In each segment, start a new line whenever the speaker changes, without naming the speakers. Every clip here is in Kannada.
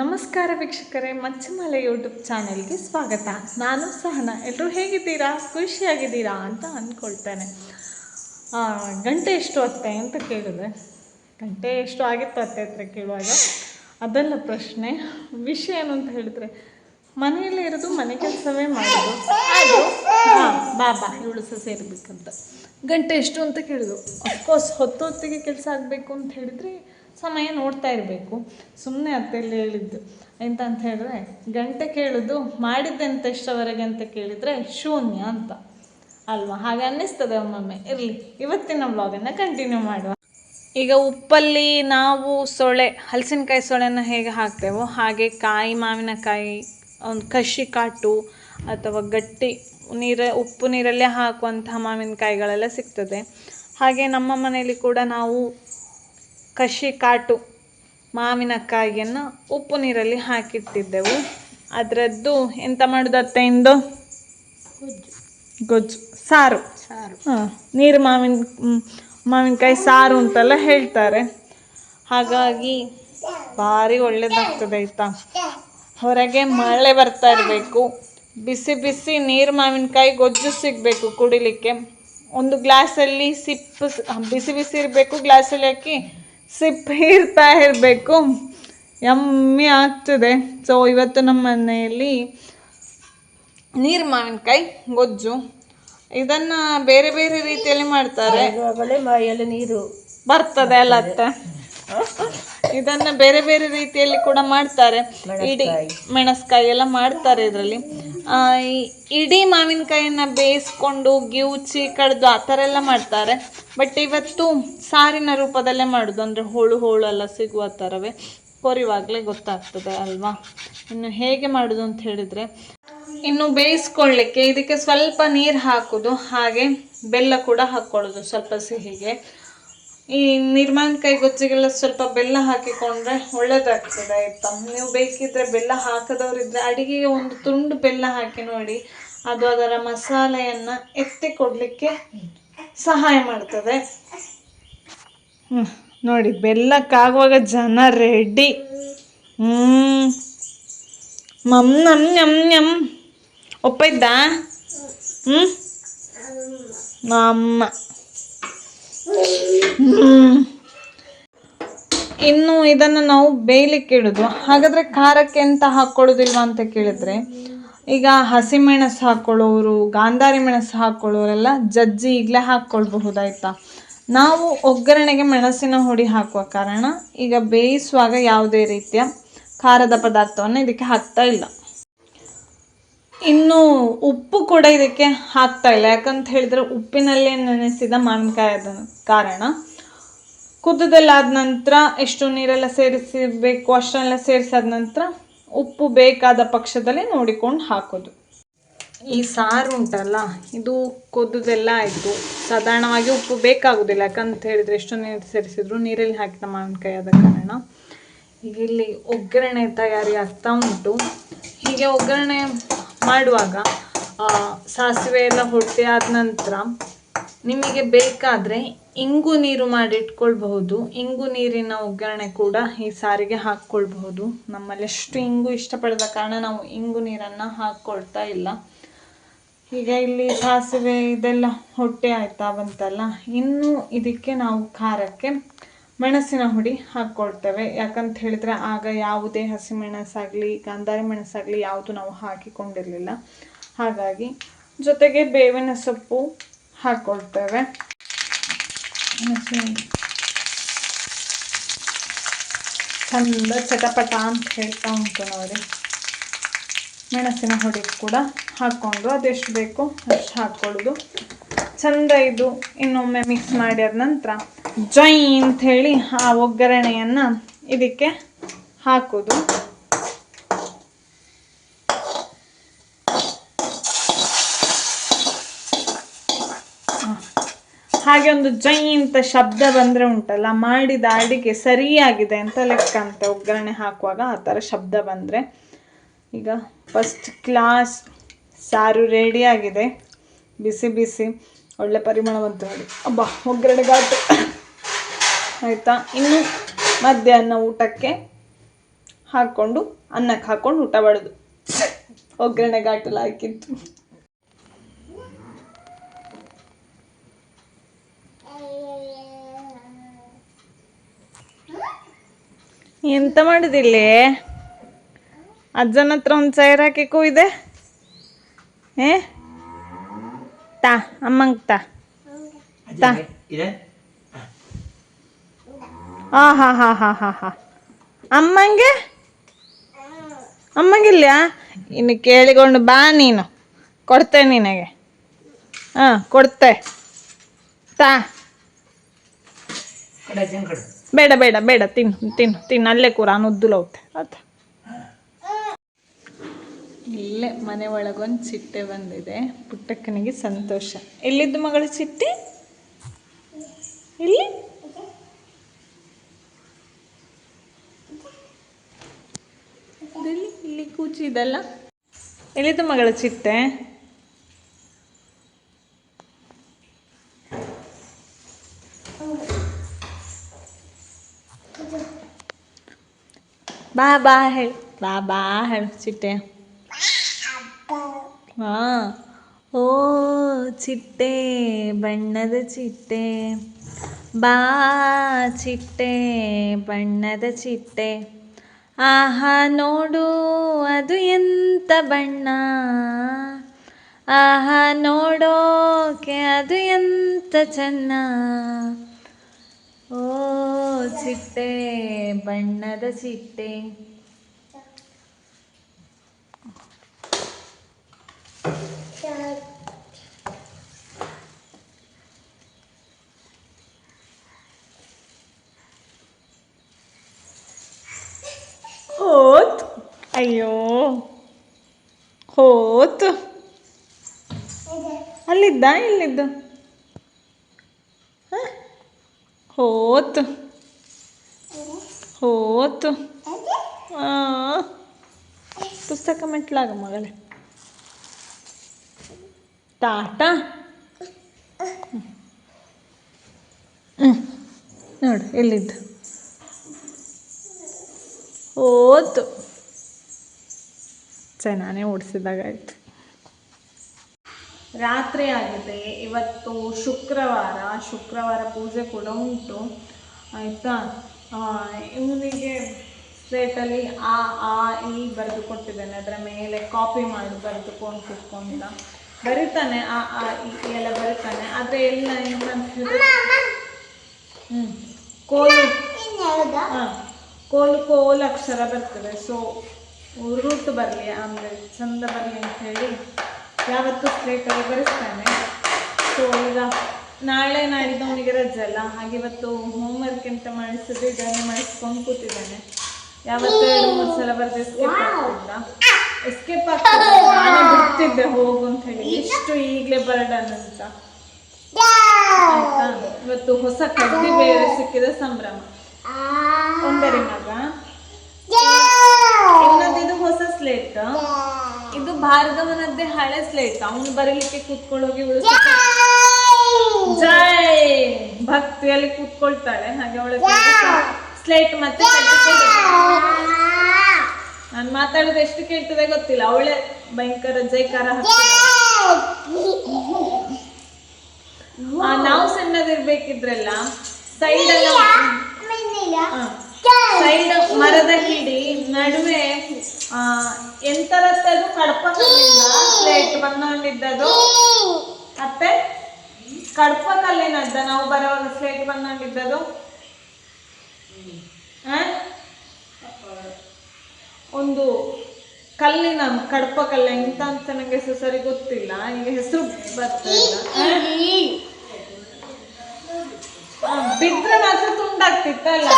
ನಮಸ್ಕಾರ ವೀಕ್ಷಕರೇ, ಮಚ್ಚಮಲೆ ಯೂಟ್ಯೂಬ್ ಚಾನೆಲ್ಗೆ ಸ್ವಾಗತ. ನಾನು ಸಹನ. ಎಲ್ಲರೂ ಹೇಗಿದ್ದೀರಾ? ಖುಷಿಯಾಗಿದ್ದೀರಾ ಅಂತ ಅಂದ್ಕೊಳ್ತೇನೆ. ಗಂಟೆ ಎಷ್ಟು ಅತ್ತೆ ಅಂತ ಕೇಳಿದ್ರೆ, ಗಂಟೆ ಎಷ್ಟು ಆಗಿತ್ತು ಅತ್ತೆ ಹತ್ರ ಕೇಳುವಾಗ? ಅದೆಲ್ಲ ಪ್ರಶ್ನೆ. ವಿಷಯ ಏನು ಅಂತ ಹೇಳಿದ್ರೆ, ಮನೆಯಲ್ಲೇ ಇರೋದು, ಮನೆ ಕೆಲಸವೇ ಮಾಡೋದು. ಅದು ಹಾಂ ಬಾಬಾ ಇವಳು ಸಹ ಸೇರಬೇಕಂತ. ಗಂಟೆ ಎಷ್ಟು ಅಂತ ಕೇಳಿದ್ರು. ಅಫ್ಕೋರ್ಸ್ ಹೊತ್ತು ಹೊತ್ತಿಗೆ ಕೆಲಸ ಆಗಬೇಕು ಅಂತ ಹೇಳಿದರೆ ಸಮಯ ನೋಡ್ತಾ ಇರಬೇಕು. ಸುಮ್ಮನೆ ಅತ್ತೆಯಲ್ಲಿ ಹೇಳಿದ್ದು. ಎಂತ ಅಂತ ಹೇಳಿದ್ರೆ, ಗಂಟೆ ಕೇಳೋದು ಮಾಡಿದ್ದೆಂತ ಇಷ್ಟವರೆಗೆ ಅಂತ ಕೇಳಿದರೆ ಶೂನ್ಯ ಅಂತ. ಅಲ್ವಾ? ಹಾಗೆ ಅನ್ನಿಸ್ತದೆ ಒಮ್ಮೊಮ್ಮೆ. ಇರಲಿ, ಇವತ್ತಿನ ಬ್ಲಾಗನ್ನು ಕಂಟಿನ್ಯೂ ಮಾಡುವ. ಈಗ ಉಪ್ಪಲ್ಲಿ ನಾವು ಸೊಳೆ, ಹಲಸಿನಕಾಯಿ ಸೊಳೆನ ಹೇಗೆ ಹಾಕ್ತೇವೋ, ಹಾಗೆ ಕಾಯಿ, ಮಾವಿನಕಾಯಿ, ಒಂದು ಕಷಿ ಕಾಟು ಅಥವಾ ಗಟ್ಟಿ ನೀರ, ಉಪ್ಪು ನೀರಲ್ಲೇ ಹಾಕುವಂತಹ ಮಾವಿನಕಾಯಿಗಳೆಲ್ಲ ಸಿಗ್ತದೆ. ಹಾಗೆ ನಮ್ಮ ಮನೆಯಲ್ಲಿ ಕೂಡ ನಾವು ಕಷಿ ಕಾಟು ಮಾವಿನಕಾಯಿಯನ್ನು ಉಪ್ಪು ನೀರಲ್ಲಿ ಹಾಕಿಟ್ಟಿದ್ದೆವು. ಅದರದ್ದು ಎಂತ ಮಾಡೋದು ಅತ್ತೆಯಿಂದ ಗೊಜ್ಜು. ಸಾರು.
ಸಾರು.
ಹಾಂ ನೀರು ಮಾವಿನ ಮಾವಿನಕಾಯಿ ಸಾರು ಅಂತೆಲ್ಲ ಹೇಳ್ತಾರೆ. ಹಾಗಾಗಿ ಭಾರಿ ಒಳ್ಳೇದಾಗ್ತದೆ ಆಯ್ತಾ? ಹೊರಗೆ ಮಳೆ ಬರ್ತಾ ಇರಬೇಕು. ಬಿಸಿ ಬಿಸಿ ನೀರು ಮಾವಿನಕಾಯಿ ಗೊಜ್ಜು ಸಿಗಬೇಕು ಕುಡಿಲಿಕ್ಕೆ. ಒಂದು ಗ್ಲಾಸಲ್ಲಿ ಸಿಪ್ಪು ಬಿಸಿ ಬಿಸಿ ಇರಬೇಕು ಗ್ಲಾಸಲ್ಲಿ ಹಾಕಿ ಸಿಪ್ ಹೀರ್ತಾ ಇರಬೇಕು ಯಮ್ಮಿ ಆಗ್ತದೆ. ಸೊ ಇವತ್ತು ನಮ್ಮ ಮನೆಯಲ್ಲಿ ನೀರು ಮಾವಿನಕಾಯಿ ಗೊಜ್ಜು. ಇದನ್ನ ಬೇರೆ ಬೇರೆ ರೀತಿಯಲ್ಲಿ ಮಾಡ್ತಾರೆ.
ನೀರು.
ಬರ್ತದೆ ಅಲ್ಲ ಅತ್ತೆ ಇದನ್ನ ಬೇರೆ ಬೇರೆ ರೀತಿಯಲ್ಲಿ ಕೂಡ ಮಾಡ್ತಾರೆ. ಇಡಿ ಮೆಣಸ್ಕಾಯಿ ಎಲ್ಲ ಮಾಡ್ತಾರೆ ಇದರಲ್ಲಿ. ಇಡೀ ಮಾವಿನಕಾಯಿಯನ್ನ ಬೇಯಿಸ್ಕೊಂಡು ಗಿವುಚಿ ಕಡ್ದು ಆ ಥರ ಎಲ್ಲ ಮಾಡ್ತಾರೆ. ಬಟ್ ಇವತ್ತು ಸಾರಿನ ರೂಪದಲ್ಲೇ ಮಾಡೋದು. ಅಂದರೆ ಹೋಳು ಹೋಳು ಎಲ್ಲ ಸಿಗುವ ಥರವೇ. ಕೊರಿವಾಗಲೇ ಗೊತ್ತಾಗ್ತದೆ ಅಲ್ವಾ? ಇನ್ನು ಹೇಗೆ ಮಾಡೋದು ಅಂತ ಹೇಳಿದರೆ ಇನ್ನು ಬೇಯಿಸ್ಕೊಳ್ಳಿಕ್ಕೆ ಇದಕ್ಕೆ ಸ್ವಲ್ಪ ನೀರು ಹಾಕೋದು. ಹಾಗೆ ಬೆಲ್ಲ ಕೂಡ ಹಾಕ್ಕೊಳ್ಳೋದು ಸ್ವಲ್ಪ ಸಿಹಿಗೆ. ಈ ನಿರ್ಮಾಣಕಾಯಿ ಗೊಜ್ಜಿಗೆಲ್ಲ ಸ್ವಲ್ಪ ಬೆಲ್ಲ ಹಾಕಿಕೊಂಡ್ರೆ ಒಳ್ಳೇದಾಗ್ತದೆ, ಆಯ್ತಾ? ನೀವು ಬೇಕಿದ್ರೆ ಬೆಲ್ಲ ಹಾಕದವರಿದ್ರೆ ಅಡಿಗೆಗೆ ಒಂದು ತುಂಡು ಬೆಲ್ಲ ಹಾಕಿ ನೋಡಿ, ಅದು ಅದರ ಮಸಾಲೆಯನ್ನು ಎತ್ತಿ ಕೊಡ್ಲಿಕ್ಕೆ ಸಹಾಯ ಮಾಡ್ತದೆ. ಹ್ಞೂ ನೋಡಿ, ಬೆಲ್ಲಕ್ಕಾಗುವಾಗ ಜನ ರೆಡಿ. ಹ್ಮ್. ಮಮ್, ನಮ್ ನಮ್ ನಮ್ ಒಪ್ಪ ಹ್ಞೂ ನಮ್ಮ. ಇನ್ನು ಇದನ್ನು ನಾವು ಬೇಯಲಿಕ್ಕೆ ಇಡೋದು. ಹಾಗಾದರೆ ಖಾರಕ್ಕೆ ಎಂತ ಹಾಕ್ಕೊಳ್ಳೋದಿಲ್ವಾ ಅಂತ ಕೇಳಿದ್ರೆ, ಈಗ ಹಸಿಮೆಣಸು ಹಾಕ್ಕೊಳ್ಳೋರು ಗಾಂಧಾರಿ ಮೆಣಸು ಹಾಕ್ಕೊಳ್ಳೋರೆಲ್ಲ ಜಜ್ಜಿ ಈಗಲೇ ಹಾಕ್ಕೊಳ್ಬಹುದಾಯ್ತಾ ನಾವು ಒಗ್ಗರಣೆಗೆ ಮೆಣಸಿನ ಹುಡಿ ಹಾಕುವ ಕಾರಣ ಈಗ ಬೇಯಿಸುವಾಗ ಯಾವುದೇ ರೀತಿಯ ಖಾರದ ಪದಾರ್ಥವನ್ನು ಇದಕ್ಕೆ ಹಾಕ್ತಾ ಇಲ್ಲ. ಇನ್ನು ಉಪ್ಪು ಕೂಡ ಇದಕ್ಕೆ ಹಾಕ್ತಾ ಇಲ್ಲ. ಯಾಕಂತ ಹೇಳಿದ್ರೆ ಉಪ್ಪಿನಲ್ಲೇ ನೆನೆಸಿದ ಮಾವಿನಕಾಯಿ ಆದ ಕಾರಣ. ಕುದ್ದದಲ್ಲಾದ ನಂತರ ಎಷ್ಟು ನೀರೆಲ್ಲ ಸೇರಿಸಬೇಕು ಅಷ್ಟನ್ನೆಲ್ಲ ಸೇರಿಸಾದ ನಂತರ ಉಪ್ಪು ಬೇಕಾದ ಪಕ್ಷದಲ್ಲಿ ನೋಡಿಕೊಂಡು ಹಾಕೋದು. ಈ ಸಾರು ಉಂಟಲ್ಲ, ಇದು ಕುದ್ದದೆಲ್ಲ ಆಯಿತು. ಸಾಧಾರಣವಾಗಿ ಉಪ್ಪು ಬೇಕಾಗೋದಿಲ್ಲ. ಯಾಕಂತ ಹೇಳಿದ್ರೆ ಎಷ್ಟು ನೀರು ಸೇರಿಸಿದ್ರು ನೀರಲ್ಲಿ ಹಾಕಿದ ಮಾವಿನಕಾಯಿ ಆದ ಕಾರಣ. ಈಗ ಇಲ್ಲಿ ಒಗ್ಗರಣೆ ತಯಾರಿ ಆಗ್ತಾ ಉಂಟು. ಹೀಗೆ ಒಗ್ಗರಣೆ ಮಾಡುವಾಗ ಸಾಸಿವೆ ಎಲ್ಲ ಹೊಟ್ಟೆ ಆದ ನಂತರ ನಿಮಗೆ ಬೇಕಾದರೆ ಇಂಗು ನೀರು ಮಾಡಿ ಇಟ್ಕೊಳ್ಬಹುದು ಇಂಗು ನೀರಿನ ಒಗ್ಗರಣೆ ಕೂಡ ಈ ಸಾರಿಗೆ ಹಾಕ್ಕೊಳ್ಬಹುದು. ನಮ್ಮಲ್ಲಿ ಎಷ್ಟು ಇಂಗು ಇಷ್ಟಪಡದ ಕಾರಣ ನಾವು ಇಂಗು ನೀರನ್ನು ಹಾಕ್ಕೊಳ್ತಾ ಇಲ್ಲ. ಈಗ ಇಲ್ಲಿ ಸಾಸಿವೆ ಇದೆಲ್ಲ ಹೊಟ್ಟೆ ಆಯ್ತಾ ಬಂತಲ್ಲ, ಇನ್ನು ಇದಕ್ಕೆ ನಾವು ಖಾರಕ್ಕೆ ಮೆಣಸಿನ ಹುಡಿ ಹಾಕ್ಕೊಳ್ತೇವೆ ಯಾಕಂತ ಹೇಳಿದ್ರೆ ಆಗ ಯಾವುದೇ ಹಸಿಮೆಣಸಾಗಲಿ ಗಾಂಧಾರಿ ಮೆಣಸಾಗಲಿ ಯಾವುದು ನಾವು ಹಾಕಿಕೊಂಡಿರಲಿಲ್ಲ. ಹಾಗಾಗಿ ಜೊತೆಗೆ ಬೇವಿನ ಸೊಪ್ಪು ಹಾಕ್ಕೊಳ್ತೇವೆ ಚಂದ ಚಟಪಟ ಅಂತ ಹೇಳ್ತಾ ಉಂಟು ನೋಡಿ. ಮೆಣಸಿನ ಹುಡಿ ಕೂಡ ಹಾಕ್ಕೊಂಡು ಅದೆಷ್ಟು ಬೇಕೋ ಅಷ್ಟು ಹಾಕ್ಕೊಳ್ಳೋದು ಚಂದ ಇದು. ಇನ್ನೊಮ್ಮೆ ಮಿಕ್ಸ್ ಮಾಡಿ ಆದ ನಂತರ ಜೈ ಅಂತ ಹೇಳಿ ಆ ಒಗ್ಗರಣೆಯನ್ನು ಇದಕ್ಕೆ ಹಾಕೋದು. ಹಾಗೆ ಒಂದು ಜೈ ಅಂತ ಶಬ್ದ ಬಂದರೆ ಉಂಟಲ್ಲ, ಮಾಡಿದ ಅಡಿಗೆ ಸರಿಯಾಗಿದೆ ಅಂತ ಲೆಕ್ಕ ಅಂತ ಒಗ್ಗರಣೆ ಹಾಕುವಾಗ ಆ ಥರ ಶಬ್ದ ಬಂದರೆ. ಈಗ ಫಸ್ಟ್ ಕ್ಲಾಸ್ ಸಾರು ರೆಡಿ ಆಗಿದೆ. ಬಿಸಿ ಬಿಸಿ, ಒಳ್ಳೆ ಪರಿಮಳವಂತ ಬಂತು ನೋಡಿ ಅಬ್ಬ, ಒಗ್ಗರಣೆ ಆಯಿತಾ? ಇನ್ನು ಮಧ್ಯಾಹ್ನ ಊಟಕ್ಕೆ ಹಾಕ್ಕೊಂಡು ಅನ್ನಕ್ಕೆ ಹಾಕ್ಕೊಂಡು ಊಟ ಮಾಡೋದು. ಒಗ್ಗರಣೆ ಘಾಟೆಲ್ಲ ಹಾಕಿದ್ದು. ಎಂತ ಮಾಡುದಿಲ್ಲಿ? ಅಜ್ಜನ ಹತ್ರ ಒಂದು ಸೈರ್ ಹಾಕಿಕೂ ಇದೆ ಏ? ತಾ ಅಮ್ಮಂಗ್ ತಾ. ತಾ.
ಇದೆ?
ಆ, ಹಾ ಹಾ ಹಾ ಹಾ ಹಾ. ಅಮ್ಮಂಗೆ? ಅಮ್ಮಂಗಿಲ್ಲ ಇನ್ನು ಕೇಳಿಕೊಂಡು ಬಾ ನೀನು. ಕೊಡ್ತೆ ನಿನಗೆ. ಹಾಂ, ಕೊಡ್ತೆ. ತಾ. ಬೇಡ ಬೇಡ ಬೇಡ. ತಿನ್ನು ತಿನ್ನು ತಿನ್ನು. ಅಲ್ಲೇ ಕೂರ ಅನ್ನುದ್ದುಲ ಹೋಗ್ತೆ. ಆತ ಇಲ್ಲೇ ಮನೆ ಒಳಗೊಂದು ಚಿಟ್ಟೆ ಬಂದಿದೆ. ಪುಟ್ಟಕ್ಕನಿಗೆ ಸಂತೋಷ. ಎಲ್ಲಿದ್ದು ಮಗಳ ಚಿಟ್ಟೆ? ಇಲ್ಲಿ? ಇದೆಲ್ಲಿ ಇಲ್ಲಿ ಕೂಚಿದಲ್ಲ ಎಲ್ಲಿದ್ದು ಮಗಳ ಚಿಟ್ಟೆ ಬಾ ಬಾ ಹೇಳು ಬಾ ಬಾ ಹೇಳು ಚಿಟ್ಟೆ ಹಾ ಓ ಚಿಟ್ಟೆ ಬಣ್ಣದ ಚಿಟ್ಟೆ ಬಾ ಚಿಟ್ಟೆ ಬಣ್ಣದ ಚಿಟ್ಟೆ ಆಹಾ ನೋಡು ಅದು ಎಂತ ಬಣ್ಣ? ಆಹಾ ನೋಡೋಕೆ ಅದು ಎಂತ ಚೆನ್ನ? ಓ ಚಿಟ್ಟೆ ಬಣ್ಣದ ಚಿಟ್ಟೆ ಹೋತ್ ಅಯ್ಯೋ. ಹೋತು. ಅಲ್ಲಿದ್ದ ಇಲ್ಲಿದ್ದ? ಹೋತು. ಹೋತು. ಪುಸ್ತಕ ಮೆಟ್ಲಾಗ ಮಗಳೇ. ಟಾಟಾ. ನೋಡು ಎಲ್ಲಿದ್ದು? ಹೋತು. ಸರಿ ನಾನೇ ಆಯ್ತು ರಾತ್ರಿ ಆಗಿದೆ. ಇವತ್ತು ಶುಕ್ರವಾರ ಶುಕ್ರವಾರ ಪೂಜೆ ಕೂಡ ಉಂಟು. ಆಯಿತಾ? ಇವನಿಗೆ ಸ್ಲೇಟಲ್ಲಿ ಆ ಆ ಈ ಬರೆದು ಕೊಟ್ಟಿದ್ದೇನೆ. ಅದರ ಮೇಲೆ ಕಾಪಿ ಮಾಡಿ ಬರೆದುಕೊಂಡು ಕೂತ್ಕೊಂಡಿದ್ದ ಬರೀತಾನೆ ಆ ಆ ಈ ಎಲ್ಲ ಬರೀತಾನೆ. ಆದರೆ ಎಲ್ಲ ಏನಂತ ಅಂತ ಹೇಳಿದ್ರೆ ಹ್ಞೂ ಕೋಲು ಹಾಂ. ಕೋಲು ಕೋಲು ಅಕ್ಷರ ಬರ್ತದೆ. ಸೊ ರೂಟ್ ಬರಲಿ ಆಮೇಲೆ ಚಂದ ಬರಲಿ ಅಂತ ಹೇಳಿ ಯಾವತ್ತೂ ಸ್ಲೇಟಲ್ಲಿ ಬರೆಸ್ತಾನೆ. ಸೊ ಈಗ ನಾಳೆ ನಾಡಿದ್ದು ಅವನಿಗೆ ರಜೆ ಅಲ್ಲ ಹಾಗೆ ಇವತ್ತು ಹೋಮ್ವರ್ಕ್ ಅಂತ ಮಾಡಿಸಿದ್ರೆ ಇದನ್ನೇ ಮಾಡಿಸ್ಕೊಂಡು ಕೂತಿದ್ದಾನೆ. ಯಾವತ್ತೂ ಎರಡು ಮೂರು ಸಲ ಬರೆದು ಎಸ್ಕೇಪ್ ಆಗ್ತಿದ್ದ. ಎಸ್ಕೇಪ್ ಆಗ್ತಿದ್ದ. ನಾನೇ ಬಿಡ್ತಿದ್ದೆ ಹೋಗು ಅಂತ ಹೇಳಿ. ಎಷ್ಟು ಈಗಲೇ ಬರ್ಡನ್ ಅಂತ ಆಯ್ತಾ? ಇವತ್ತು ಹೊಸ ಕಡ್ಡಿ ಬೇರೆ ಸಿಕ್ಕಿದ ಸಂಭ್ರಮ. ಒಂದರಿ ಮಗ. ಸ್ಲೇಟ್ ಇದು ಭಾರ್ಗವನದ್ದೇ ಹಳೆ ಸ್ಲೇಟ್ ಅವನು ಬರೀಲಿಕ್ಕೆ ಕೂತ್ಕೊಳ್ಳೋಗಿ ಇವಳು ಜೈ! ಭಕ್ತಿಯಲ್ಲಿ ಕೂತ್ಕೊಳ್ತಾಳೆ. ಹಾಗೆ ಅವಳ ಸ್ಲೇಟ್ ಮತ್ತೆ ನಾನು ಮಾತಾಡೋದು ಎಷ್ಟು ಕೇಳ್ತದೆ ಗೊತ್ತಿಲ್ಲ. ಅವಳೆ ಭಯಂಕರ ಜೈಕಾರ ನಾವು ಸಣ್ಣದಿರ್ಬೇಕಿದ್ರಲ್ಲ ಸೈಡ್ ಎಲ್ಲ ಸೈಡ್ ಮರದ ಹಿಡಿ ನಡುವೆ ಎಂತರತ್ತದು ಕಡಪ ಕಲ್ಲಿಂದ ಪ್ಲೇಟ್ ಬಂದೊಂಡಿದ್ದದು. ಮತ್ತೆ ಕಡಪ ಕಲ್ಲಿನದ್ದ ನಾವು ಬರೋವಾಗ ಸ್ಲೇಟ್ ಬಂದೊಂಡಿದ್ದದು? ಒಂದು ಕಲ್ಲಿನ ಕಡಪ ಕಲ್ಲ ಎಂತ ಅಂತ ನಂಗೆ ಹೆಸರು ಸರಿ ಗೊತ್ತಿಲ್ಲ. ಈಗ ಹೆಸರು ಬರ್ತಾ ಇಲ್ಲ. ಬಿದ್ರೆ ಮಾತ್ರ ತುಂಡಾಗ್ತಿತ್ತಲ್ಲ?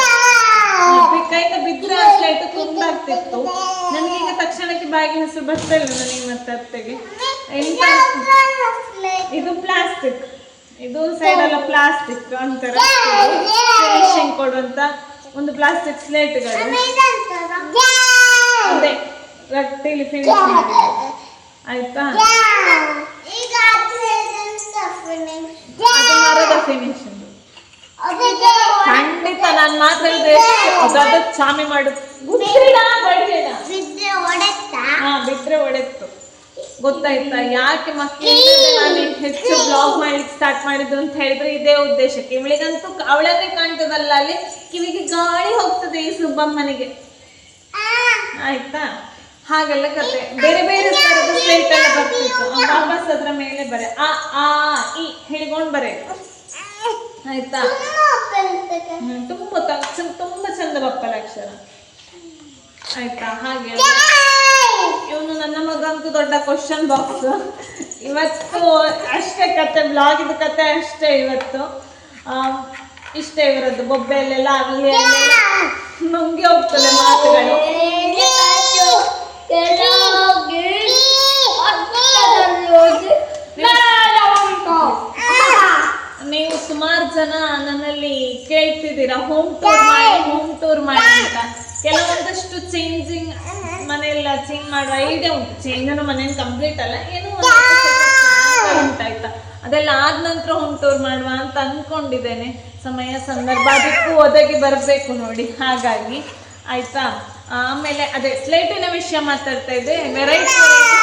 ಕೈಯಿಂದ ಬಿದ್ರೆ ಸ್ಲೇಟ್ ನನಗೆ ಈಗ ತಕ್ಷಣಕ್ಕೆ ಬಾಯಿಗೆ ಹೆಸರು ಬರ್ತಾ ಇಲ್ಲ ನನಗೆ ಮತ್ತೆ ಅತ್ತೆಗೆ. ಎಂತ? ಇದು ಪ್ಲಾಸ್ಟಿಕ್. ಇದು ಸೈಡ್ ಎಲ್ಲ ಪ್ಲಾಸ್ಟಿಕ್ ಅಂತಾರೆ. ಫಿನಿಶಿಂಗ್ ಕೊಡುವಂತ ಒಂದು ಪ್ಲಾಸ್ಟಿಕ್ ಸ್ಲೇಟ್ಗಳು ಅದೇ ರಟ್ಟಿಲಿ ಫಿನಿಶ್ ಮಾಡಿ ಆಯ್ತಾ? ಮರದ ಫಿನಿಶಿಂಗ್ ಖಂಡಿತ ನನ್ನ ಮಾತಾಡಿದ್ರೆ ಅದಾದ ಚಾಮಿ ಮಾಡು ಗೊತ್ತಿಲ್ಲ ಬಡಿಬೇಡ ಹಾ ಬಿಟ್ರೆ ಒಡೆತ್ತು. ಗೊತ್ತಾಯ್ತಾ? ಯಾಕೆ ಮಕ್ಕಳಿಗೆ ನಾನು ಹೆಚ್ಚು ಬ್ಲಾಗ್ ಮಾಡ್ಲಿಕ್ಕೆ ಸ್ಟಾರ್ಟ್ ಮಾಡಿದ್ರು ಅಂತ ಹೇಳಿದ್ರೆ ಇದೇ ಉದ್ದೇಶಕ್ಕೆ. ಇವಳಿಗಂತೂ ಅವಳನ್ನೇ ಕಾಣ್ತದಲ್ಲ ಅಲ್ಲಿ? ಕಿವಿಗೆ ಗಾಳಿ ಹೋಗ್ತದೆ ಈ ಸುಬ್ಬಮ್ಮನಿಗೆ. ಆಯ್ತಾ? ಹಾಗೆಲ್ಲ ಕತೆ. ಬೇರೆ ಬೇರೆ ತರದ ಸ್ಲೇಟ್ ಎಲ್ಲ ಬರ್ತಿತ್ತು. ವಾಪಸ್ ಅದ್ರ ಮೇಲೆ ಬರೆ. ಆ ಆ ಈ ಹೇಳ್ಕೊಂಡು ಬರೆ. ಆಯ್ತಾ? ತುಂಬಾ ತುಂಬ ಚಂದ- ತುಂಬಾ ಚಂದ ಬಪ್ಪಲ ಅಕ್ಷರ ಆಯ್ತಾ? ಹಾಗೆ. ಇವನು ನನ್ನ ಮಗಂತೂ ದೊಡ್ಡ ಕ್ವಶನ್ ಬಾಕ್ಸ್ ಇವತ್ತು ಅಷ್ಟೇ ಕತೆ ಇದು ಕತೆ ಅಷ್ಟೇ ಇವತ್ತು. ಇಷ್ಟೇ ಇವರದ್ದು, ಬೊಬ್ಬೆಯಲ್ಲೆಲ್ಲ ಆಗಲಿ ನುಂಗಿ ಹೋಗ್ತದೆ ಮಾತುಗಳು ನೀವು ಸುಮಾರು ಜನ ನನ್ನಲ್ಲಿ ಕೇಳ್ತಿದ್ದೀರಾ ಹೋಮ್ ಟೂರ್ ಮಾಡಿ ಹೋಮ್ ಟೂರ್ ಮಾಡಿ ಅಂತ. ಕೆಲವೊಂದಷ್ಟು ಚೇಂಜಿಂಗ್ ಮನೆಯೆಲ್ಲ ಚೇಂಜ್ ಮಾಡುವ ಐಡಿಯಾ ಉಂಟು. ಚೇಂಜ್ ಅನ್ನೋ ಮನೆ ಕಂಪ್ಲೀಟ್ ಅಲ್ಲ ಏನೋ ಉಂಟಾಯ್ತಾ. ಅದೆಲ್ಲ ಆದ ನಂತರ ಹೋಮ್ ಟೂರ್ ಮಾಡುವ ಅಂತ ಅನ್ಕೊಂಡಿದ್ದೇನೆ. ಸಮಯ ಸಂದರ್ಭ ಅದಕ್ಕೂ ಒದಗಿ ಬರಬೇಕು ನೋಡಿ. ಹಾಗಾಗಿ ಆಯ್ತಾ? ಆಮೇಲೆ ಅದೇ ಸ್ಲೇಟಿನ ವಿಷಯ ಮಾತಾಡ್ತಾ ಇದ್ದೆ. ವೆರೈಟಿ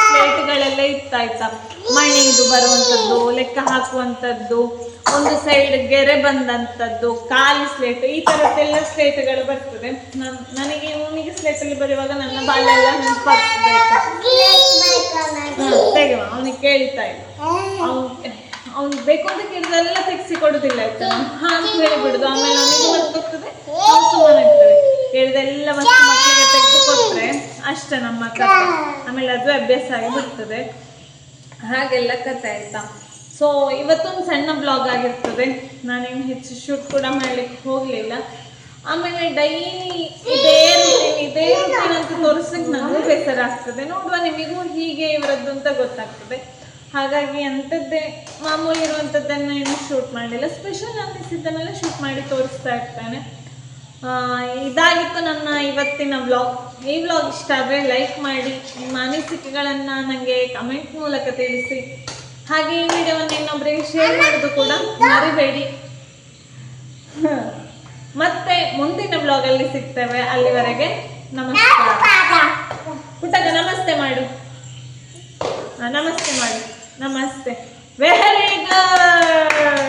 ಸ್ಲೇಟ್ಗಳೆಲ್ಲ ಇತ್ತಾಯ್ತಾ? ಮಣಿದು ಬರುವಂಥದ್ದು ಲೆಕ್ಕ ಹಾಕುವಂಥದ್ದು ಒಂದು ಸೈಡ್ ಗೆರೆ ಬಂದಂಥದ್ದು ಖಾಲಿ ಸ್ಲೇಟ್ ಈ ಥರದ್ದೆಲ್ಲ ಸ್ಲೇಟ್ಗಳು ಬರ್ತದೆ. ನನ್- ನನಗೆ ಇವನಿಗೆ ಸ್ಲೇಟಲ್ಲಿ ಬರೆಯುವಾಗ ನನ್ನ ಬಾಲ್ಯ ಎಲ್ಲ ನೆನಪಾಗ್ತದೆ ತೆಗೆವ ಅವನಿಗೆ ಕೇಳ್ತಾ ಇಲ್ಲ. ಅವ್ನು ಬೇಕು ಅಂತ ಕೇಳಿದೆಲ್ಲ ತೆಗ್ಸಿ ಕೊಡುದಿಲ್ಲ ಆಯ್ತಾ? ಹಾ, ಅಂತ ಹೇಳಿ ಬಿಡುದು ಆಮೇಲೆ ಅವನಿಗೆ ಗೊತ್ತಾಗ್ತದೆ ಆಗ್ತದೆ ಕೇಳಿದೆಲ್ಲ ಮತ್ತೆ ಮಕ್ಕಳಿಗೆ ತೆಗೆದು ಕೊಟ್ರೆ ಅಷ್ಟೇ ನಮ್ಮ ಕಥೆ. ಆಮೇಲೆ ಅದು ಅಭ್ಯಾಸ ಆಗಿ ಬಿಡ್ತದೆ ಹಾಗೆಲ್ಲ ಕತೆ ಆಯ್ತಾ? ಸೊ ಇವತ್ತೊಂದು ಸಣ್ಣ ಬ್ಲಾಗ್ ಆಗಿರ್ತದೆ. ನಾನೇನು ಹೆಚ್ಚು ಶೂಟ್ ಕೂಡ ಮಾಡ್ಲಿಕ್ಕೆ ಹೋಗ್ಲಿಲ್ಲ. ಆಮೇಲೆ ಡೈಲಿ ಇದೇ ರುಟೀನ್ ಇದೇ ಅಂತ ತೋರಿಸಕ್ಕೆ ನನಗೂ ಬೇಸರ ಆಗ್ತದೆ ನೋಡುವ ನಿಮಗೂ ಹೀಗೆ ಇವರದ್ದು ಅಂತ ಗೊತ್ತಾಗ್ತದೆ. ಹಾಗಾಗಿ ಅಂಥದ್ದೇ, ಮಾಮೂಲಿ ಇರುವಂಥದ್ದನ್ನ ಏನು ಶೂಟ್ ಮಾಡಲಿಲ್ಲ. ಸ್ಪೆಷಲ್ ಅನ್ನಿಸಿದ್ದನ್ನೆಲ್ಲ ಶೂಟ್ ಮಾಡಿ ತೋರಿಸ್ತಾ ಇರ್ತಾನೆ. ಇದಾಗಿತ್ತು ನನ್ನ ಇವತ್ತಿನ ವ್ಲಾಗ್ ಈ ವ್ಲಾಗ್ ಇಷ್ಟ ಆದರೆ ಲೈಕ್ ಮಾಡಿ, ನಿಮ್ಮ ಅನಿಸಿಕೆಗಳನ್ನು ನನಗೆ ಕಮೆಂಟ್ ಮೂಲಕ ತಿಳಿಸಿ. ಹಾಗೆ ಈ ವಿಡಿಯೋವನ್ನು ಇನ್ನೊಬ್ಬರಿಗೆ ಶೇರ್ ಮಾಡೋದು ಕೂಡ ಮರಿಬೇಡಿ. ಮತ್ತೆ ಮುಂದಿನ ಬ್ಲಾಗ್ ಅಲ್ಲಿ ಸಿಗ್ತೇವೆ. ಅಲ್ಲಿವರೆಗೆ ನಮಸ್ಕಾರ. ಪುಟ್ಟಗ ನಮಸ್ತೆ ಮಾಡು. ನಮಸ್ತೆ ಮಾಡು. ನಮಸ್ತೆ. Very good